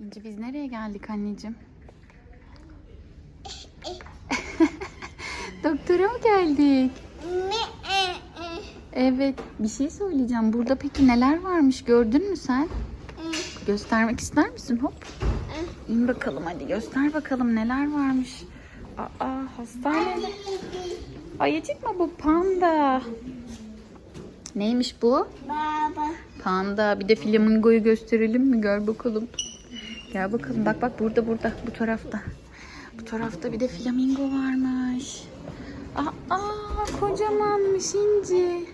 İnci biz nereye geldik anneciğim? Doktora mı geldik? Evet. Bir şey söyleyeceğim. Burada peki neler varmış gördün mü sen? Göstermek ister misin? Hop. İn bakalım hadi göster bakalım neler varmış. Aa hastanede. Ayıcık mı bu? Panda. Neymiş bu? Baba. Panda. Bir de flamingoyu gösterelim mi? Gel bakalım. Gel bakalım. Bak bak burada burada. Bu tarafta. Bu tarafta bir de flamingo varmış. Aa, aa kocamanmış inci.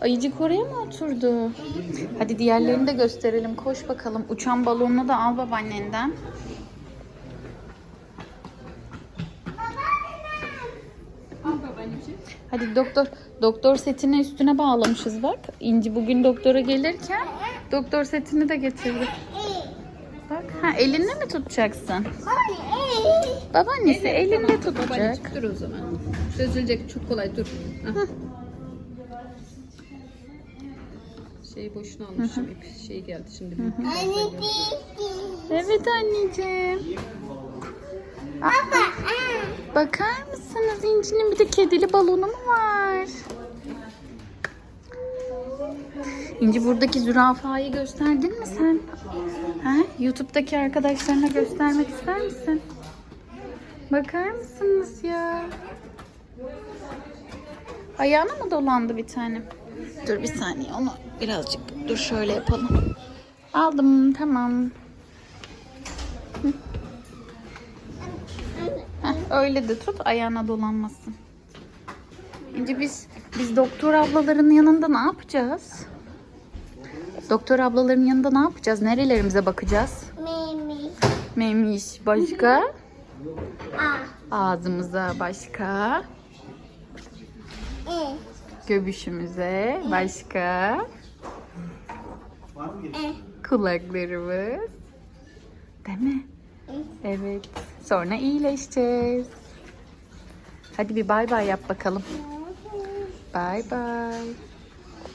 Ayıcık oraya mı oturdu? Hadi diğerlerini de gösterelim. Koş bakalım. Uçan balonunu da al babaannenden. Hadi doktor doktor setini üstüne bağlamışız bak. İnci bugün doktora gelirken doktor setini de getirdi. Bak ha elinle mi tutacaksın? Babaannesi elinde tutacak. Babaanneciğim dur o zaman. Çözülecek çok kolay dur. Hah. Şeyi boşuna almışım. ip şey geldi şimdi. Evet anneciğim. Aa, bakar mısınız İnci'nin bir de kedili balonu mu var? İnci buradaki zürafayı gösterdin mi sen? Ha? YouTube'daki arkadaşlarına göstermek ister misin? Bakar mısınız ya? Ayağına mı dolandı bir tane? Dur bir saniye onu birazcık dur şöyle yapalım. Aldım tamam. Heh, öyle de tut ayağına dolanmasın. İnce biz biz doktor ablaların yanında ne yapacağız? Doktor ablaların yanında ne yapacağız? Nerelerimize bakacağız? Mimi. Memiş başka? Ağzımıza başka? E. Göbüşümüze başka? E. Kulaklarımız. Değil mi? Evet. Sonra iyileşeceğiz. Hadi bir bay bay yap bakalım. Bay bay.